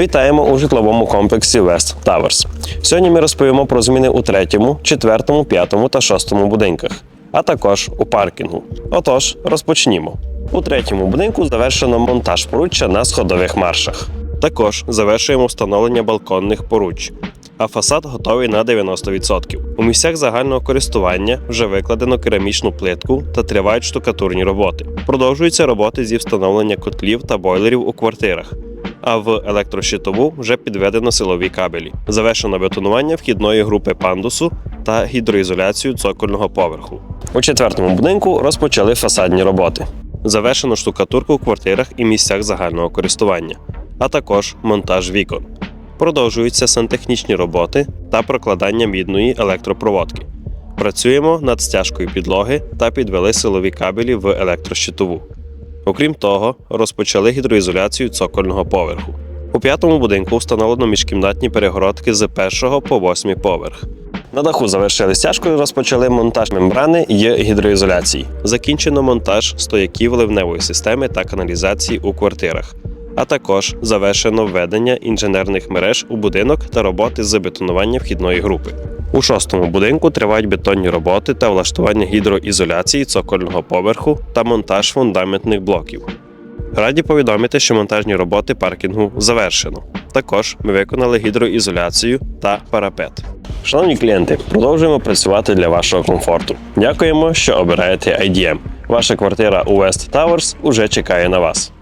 Вітаємо у житловому комплексі West Towers. Сьогодні ми розповімо про зміни у третьому, четвертому, п'ятому та шостому будинках, а також у паркінгу. Отож, розпочнімо. У третьому будинку завершено монтаж поруччя на сходових маршах. Також завершуємо встановлення балконних поруч. А фасад готовий на 90%. У місцях загального користування вже викладено керамічну плитку та тривають штукатурні роботи. Продовжуються роботи зі встановлення котлів та бойлерів у квартирах. А в електрощитову вже підведено силові кабелі. Завершено бетонування вхідної групи пандусу та гідроізоляцію цокольного поверху. У четвертому будинку розпочали фасадні роботи. Завершено штукатурку у квартирах і місцях загального користування, а також монтаж вікон. Продовжуються сантехнічні роботи та прокладання мідної електропроводки. Працюємо над стяжкою підлоги та підвели силові кабелі в електрощитову. Окрім того, розпочали гідроізоляцію цокольного поверху. У п'ятому будинку встановлено міжкімнатні перегородки з першого по восьмий поверх. На даху завершили стяжкою, розпочали монтаж мембрани і гідроізоляції. Закінчено монтаж стояків ливневої системи та каналізації у квартирах. А також завершено введення інженерних мереж у будинок та роботи з бетонування вхідної групи. У шостому будинку тривають бетонні роботи та влаштування гідроізоляції цокольного поверху та монтаж фундаментних блоків. Раді повідомити, що монтажні роботи паркінгу завершено. Також ми виконали гідроізоляцію та парапет. Шановні клієнти, продовжуємо працювати для вашого комфорту. Дякуємо, що обираєте IDM. Ваша квартира у West Towers уже чекає на вас.